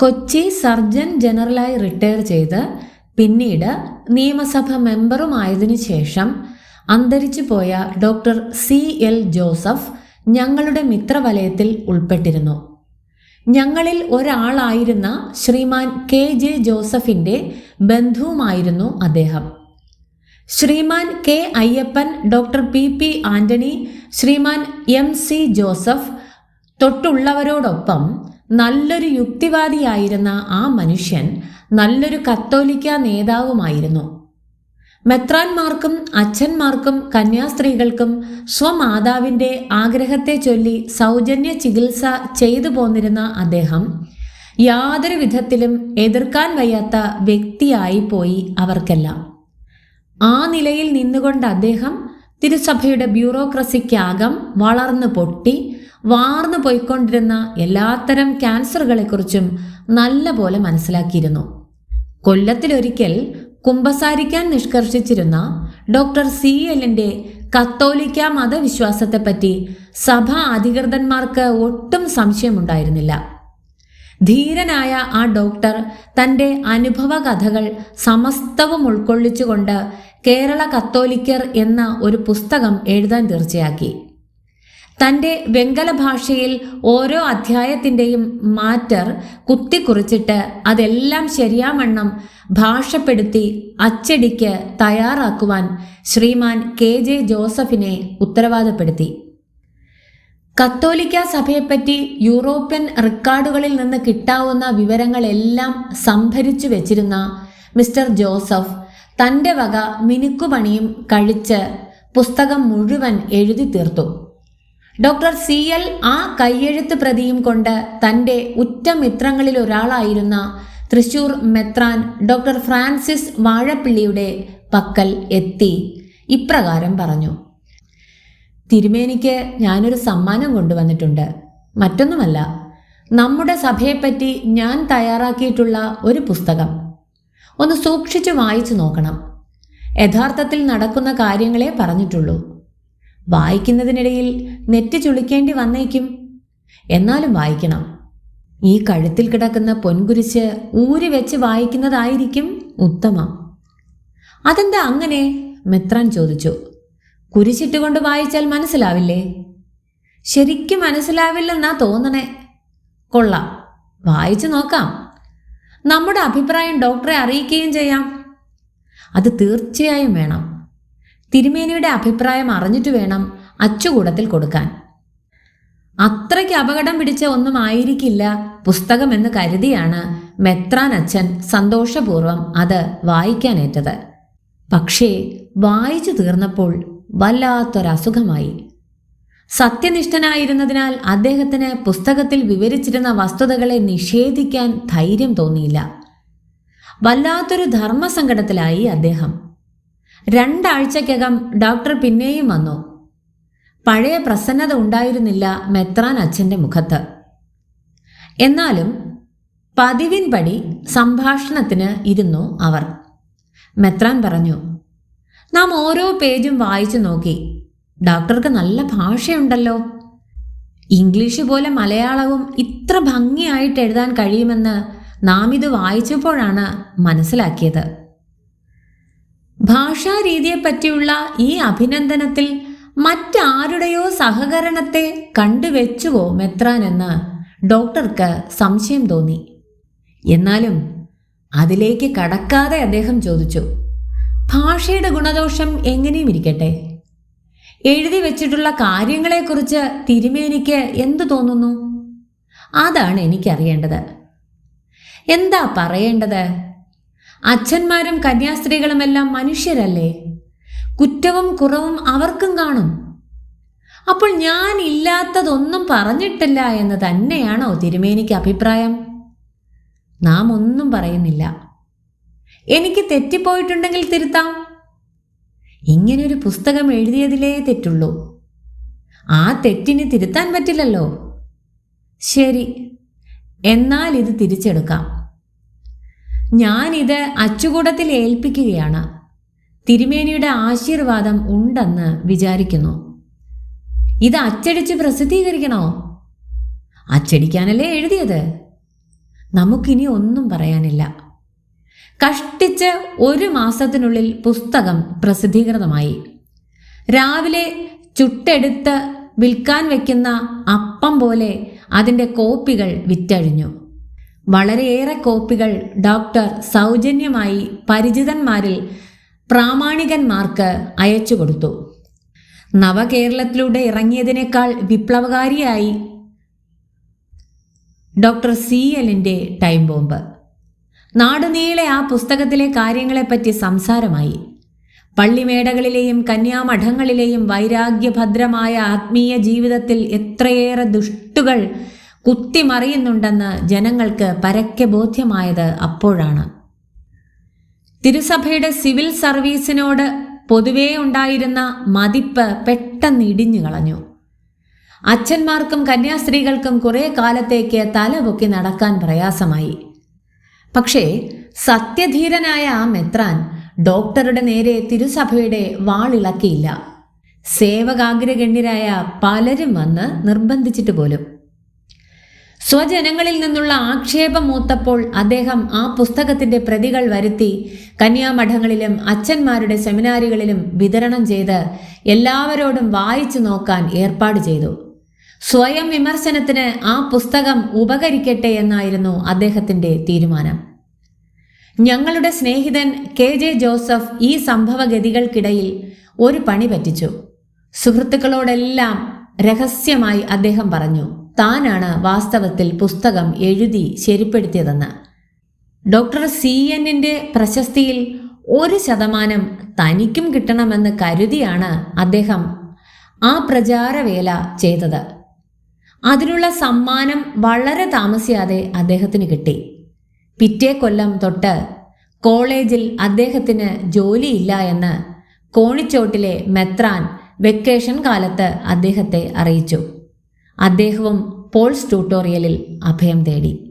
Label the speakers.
Speaker 1: Kochi surgeon ജനറലായി retire ചെയ്ത് പിന്നീട് നിയമസഭ മെമ്പറുമായതിനു ശേഷം അന്തരിച്ചു പോയ ഡോക്ടർ സി എൽ ജോസഫ് ഞങ്ങളുടെ മിത്രവലയത്തിൽ ഉൾപ്പെട്ടിരുന്നു. ഞങ്ങളിൽ ഒരാളായിരുന്ന ശ്രീമാൻ കെ ജെ ജോസഫിന്റെ ബന്ധുവുമായിരുന്നു അദ്ദേഹം. Sriman K Ayyappan doctor P P Antony Sriman M C Joseph തൊട്ടുള്ളവരോടൊപ്പം നല്ലൊരു യുക്തിവാദിയായിരുന്ന ആ മനുഷ്യൻ നല്ലൊരു കത്തോലിക്ക നേതാവുമായിരുന്നു. മെത്രാന്മാർക്കും അച്ഛന്മാർക്കും കന്യാസ്ത്രീകൾക്കും സ്വമാതാവിന്റെ ആഗ്രഹത്തെ ചൊല്ലി സൗജന്യ ചികിത്സ ചെയ്തു പോന്നിരുന്ന അദ്ദേഹം യാതൊരു വിധത്തിലും എതിർക്കാൻ വയ്യാത്ത വ്യക്തിയായി പോയി അവർക്കെല്ലാം. ആ നിലയിൽ നിന്നുകൊണ്ട് അദ്ദേഹം തിരുസഭയുടെ ബ്യൂറോക്രസിക്കാകം വളർന്നു പൊട്ടി വാർന്നു പോയിക്കൊണ്ടിരുന്ന എല്ലാത്തരം ക്യാൻസറുകളെക്കുറിച്ചും നല്ല പോലെ മനസ്സിലാക്കിയിരുന്നു. കൊല്ലത്തിലൊരിക്കൽ കുമ്പസാരിക്കാൻ നിഷ്കർഷിച്ചിരുന്ന ഡോക്ടർ സി എല്ലിന്റെ കത്തോലിക്ക മതവിശ്വാസത്തെപ്പറ്റി സഭാ അധികൃതന്മാർക്ക് ഒട്ടും സംശയമുണ്ടായിരുന്നില്ല. ധീരനായ ആ ഡോക്ടർ തന്റെ അനുഭവ കഥകൾ സമസ്തവും ഉൾക്കൊള്ളിച്ചുകൊണ്ട് കേരള കത്തോലിക്കർ എന്ന ഒരു പുസ്തകം എഴുതാൻ തീർച്ചയാക്കി. തന്റെ വെങ്കല ഭാഷയിൽ ഓരോ അധ്യായത്തിന്റെയും മാറ്റർ കുത്തിക്കുറിച്ചിട്ട് അതെല്ലാം ശരിയാവണ്ണം ഭാഷപ്പെടുത്തി അച്ചടിക്ക് തയ്യാറാക്കുവാൻ ശ്രീമാൻ കെ ജെ ജോസഫിനെ ഉത്തരവാദപ്പെടുത്തി. കത്തോലിക്ക സഭയെപ്പറ്റി യൂറോപ്യൻ റെക്കോർഡുകളിൽ നിന്ന് കിട്ടാവുന്ന വിവരങ്ങളെല്ലാം സംഭരിച്ചു വെച്ചിരുന്ന മിസ്റ്റർ ജോസഫ് തന്റെ വക മിനുക്കുപണിയും കഴിച്ച് പുസ്തകം മുഴുവൻ എഴുതി തീർത്തു ഡോക്ടർ സി എൽ ആ കയ്യെഴുത്ത് പ്രതിയും കൊണ്ട് തന്റെ ഉറ്റ മിത്രങ്ങളിൽ ഒരാളായിരുന്ന തൃശൂർ മെത്രാൻ ഡോക്ടർ ഫ്രാൻസിസ് വാഴപ്പിള്ളിയുടെ പക്കൽ എത്തി. ഇപ്രകാരം പറഞ്ഞു. തിരുമേനിക്ക് ഞാനൊരു സമ്മാനം കൊണ്ടുവന്നിട്ടുണ്ട്. മറ്റൊന്നുമല്ല നമ്മുടെ സഭയെപ്പറ്റി ഞാൻ തയ്യാറാക്കിയിട്ടുള്ള ഒരു പുസ്തകം. ഒന്ന് സൂക്ഷിച്ചു വായിച്ചു നോക്കണം. യഥാർത്ഥത്തിൽ നടക്കുന്ന കാര്യങ്ങളെ പറഞ്ഞിട്ടുള്ളൂ. വായിക്കുന്നതിനിടയിൽ നെറ്റ് ചുളിക്കേണ്ടി വന്നേക്കും. എന്നാലും വായിക്കണം. ഈ കഴുത്തിൽ കിടക്കുന്ന പൊൻകുരിശ് ഊരി വെച്ച് വായിക്കുന്നതായിരിക്കും ഉത്തമം. അതെന്താ അങ്ങനെ? മെത്രാൻ ചോദിച്ചു. കുരിശിട്ടുകൊണ്ട് വായിച്ചാൽ മനസ്സിലാവില്ലേ? ശരിക്കും മനസ്സിലാവില്ലെന്നാ തോന്നണേ. കൊള്ളാം. വായിച്ചു നോക്കാം. നമ്മുടെ അഭിപ്രായം ഡോക്ടറെ അറിയിക്കുകയും ചെയ്യാം. അത് തീർച്ചയായും വേണം. തിരുമേനിയുടെ അഭിപ്രായം അറിഞ്ഞിട്ട് വേണം അച്ചുകൂടത്തിൽ കൊടുക്കാൻ. അത്രയ്ക്ക് അപകടം പിടിച്ച ഒന്നും ആയിരിക്കില്ല പുസ്തകമെന്ന് കരുതിയാണ് മെത്രാൻ അച്ഛൻ സന്തോഷപൂർവം അത് വായിക്കാനേറ്റത്. പക്ഷേ വായിച്ചു തീർന്നപ്പോൾ വല്ലാത്തൊരസുഖമായി. സത്യനിഷ്ഠനായിരുന്നതിനാൽ അദ്ദേഹത്തിന് പുസ്തകത്തിൽ വിവരിച്ചിരുന്ന വസ്തുതകളെ നിഷേധിക്കാൻ ധൈര്യം തോന്നിയില്ല. വല്ലാത്തൊരു ധർമ്മസങ്കടത്തിലായി അദ്ദേഹം. രണ്ടാഴ്ചക്കകം ഡോക്ടർ പിന്നെയും വന്നു. പഴയ പ്രസന്നത ഉണ്ടായിരുന്നില്ല മെത്രാൻ അച്ഛന്റെ മുഖത്ത്. എന്നാലും പതിവിൻപടി സംഭാഷണത്തിന് ഇരുന്നു അവർ. മെത്രാൻ പറഞ്ഞു നാം ഓരോ പേജും വായിച്ചു നോക്കി. ഡോക്ടർക്ക് നല്ല ഭാഷയുണ്ടല്ലോ. ഇംഗ്ലീഷ് പോലെ മലയാളവും ഇത്ര ഭംഗിയായിട്ട് എഴുതാൻ കഴിയുമെന്ന് നാം ഇത് വായിച്ചപ്പോഴാണ് മനസ്സിലാക്കിയത്. ഭാഷാരീതിയെപ്പറ്റിയുള്ള ഈ അഭിനന്ദനത്തിൽ മറ്റാരുടെയോ സഹകരണത്തെ കണ്ടുവെച്ചുവോ മെത്രാൻ എന്ന് ഡോക്ടർക്ക് സംശയം തോന്നി. എന്നാലും അതിലേക്ക് കടക്കാതെ അദ്ദേഹം ചോദിച്ചു ഭാഷയുടെ ഗുണദോഷം എങ്ങനെയും ഇരിക്കട്ടെ? എഴുതി വെച്ചിട്ടുള്ള കാര്യങ്ങളെക്കുറിച്ച് തിരുമേനിക്ക് എന്തു തോന്നുന്നു? അതാണ് എനിക്കറിയേണ്ടത്. എന്താ പറയേണ്ടത്? അച്ഛന്മാരും കന്യാസ്ത്രീകളുമെല്ലാം മനുഷ്യരല്ലേ? കുറ്റവും കുറവും അവർക്കും കാണും. അപ്പോൾ ഞാൻ ഇല്ലാത്തതൊന്നും പറഞ്ഞിട്ടില്ല എന്ന് തന്നെയാണോ തിരുമേനിക്ക് അഭിപ്രായം? നാം ഒന്നും പറയുന്നില്ല. എനിക്ക് തെറ്റിപ്പോയിട്ടുണ്ടെങ്കിൽ തിരുത്താം. ഇങ്ങനൊരു പുസ്തകം എഴുതിയതിലേ തെറ്റുള്ളൂ. ആ തെറ്റിന് തിരുത്താൻ പറ്റില്ലല്ലോ. ശരി എന്നാൽ ഇത് തിരിച്ചെടുക്കാം. ഞാനിത് അച്ചുകൂടത്തിൽ ഏൽപ്പിക്കുകയാണ്. തിരുമേനിയുടെ ആശീർവാദം ഉണ്ടെന്ന് വിചാരിക്കുന്നു. ഇത് അച്ചടിച്ച് പ്രസിദ്ധീകരിക്കണോ? അച്ചടിക്കാനല്ലേ എഴുതിയത്? നമുക്കിനി ഒന്നും പറയാനില്ല. കഷ്ടിച്ച് ഒരു മാസത്തിനുള്ളിൽ പുസ്തകം പ്രസിദ്ധീകൃതമായി. രാവിലെ ചുട്ടെടുത്ത് വിൽക്കാൻ വെക്കുന്ന അപ്പം പോലെ അതിന്റെ കോപ്പികൾ വിറ്റഴിഞ്ഞു. വളരെയേറെ കോപ്പികൾ ഡോക്ടർ സൗജന്യമായി പരിചിതന്മാരിൽ പ്രാമാണികന്മാർക്ക് അയച്ചു കൊടുത്തു. നവകേരളത്തിലൂടെ ഇറങ്ങിയതിനേക്കാൾ വിപ്ലവകാരിയായി ഡോക്ടർ സി എല്ലിന്റെ ടൈം ബോംബ്. നാടുനീളെ ആ പുസ്തകത്തിലെ കാര്യങ്ങളെപ്പറ്റി സംസാരമായി. പള്ളിമേടകളിലെയും കന്യാമഠങ്ങളിലെയും വൈരാഗ്യഭദ്രമായ ആത്മീയ ജീവിതത്തിൽ എത്രയേറെ ദുഷ്ടുകൾ കുത്തിമറിയുന്നുണ്ടെന്ന് ജനങ്ങൾക്ക് പരക്കെ ബോധ്യമായത് അപ്പോഴാണ്. തിരുസഭയുടെ സിവിൽ സർവീസിനോട് പൊതുവേ ഉണ്ടായിരുന്ന മതിപ്പ് പെട്ടെന്ന് ഇടിഞ്ഞു കളഞ്ഞു. അച്ഛന്മാർക്കും കന്യാസ്ത്രീകൾക്കും കുറേ കാലത്തേക്ക് തലപൊക്കി നടക്കാൻ പ്രയാസമായി. പക്ഷേ സത്യധീരനായ ആ മെത്രാൻ ഡോക്ടറുടെ നേരെ തിരുസഭയുടെ വാളിളക്കിയില്ല. സേവകാഗ്രഗണ്യരായ പലരും വന്ന് നിർബന്ധിച്ചിട്ട് പോലും. സ്വജനങ്ങളിൽ നിന്നുള്ള ആക്ഷേപം മൂത്തപ്പോൾ അദ്ദേഹം ആ പുസ്തകത്തിന്റെ പ്രതികൾ വരുത്തി കന്യാമഠങ്ങളിലും അച്ഛന്മാരുടെ സെമിനാരികളിലും വിതരണം ചെയ്ത് എല്ലാവരോടും വായിച്ചു നോക്കാൻ ഏർപ്പാട് ചെയ്തു. സ്വയം വിമർശനത്തിന് ആ പുസ്തകം ഉപകരിക്കട്ടെ എന്നായിരുന്നു അദ്ദേഹത്തിന്റെ തീരുമാനം. ഞങ്ങളുടെ സ്നേഹിതൻ കെ ജെ ജോസഫ് ഈ സംഭവഗതികൾക്കിടയിൽ ഒരു പണി പറ്റിച്ചു. സുഹൃത്തുക്കളോടെല്ലാം രഹസ്യമായി അദ്ദേഹം പറഞ്ഞു. താനാണ് വാസ്തവത്തിൽ പുസ്തകം എഴുതി ശരിപ്പെടുത്തിയതെന്ന്. ഡോക്ടർ സി എന്നിന്റെ പ്രശസ്തിയിൽ ഒരു ശതമാനം തനിക്കും കിട്ടണമെന്ന് കരുതിയാണ് അദ്ദേഹം ആ പ്രചാരവേല ചെയ്തത്. അതിനുള്ള സമ്മാനം വളരെ താമസിയാതെ അദ്ദേഹത്തിന് കിട്ടി. പിറ്റേ കൊല്ലം തൊട്ട് കോളേജിൽ അദ്ദേഹത്തിന് ജോലിയില്ല എന്ന് കോണിച്ചോട്ടിലെ മെത്രാൻ വെക്കേഷൻ കാലത്ത് അദ്ദേഹത്തെ അറിയിച്ചു. അദ്ദേഹവും പോൾസ് ട്യൂട്ടോറിയലിൽ അഭയം തേടി.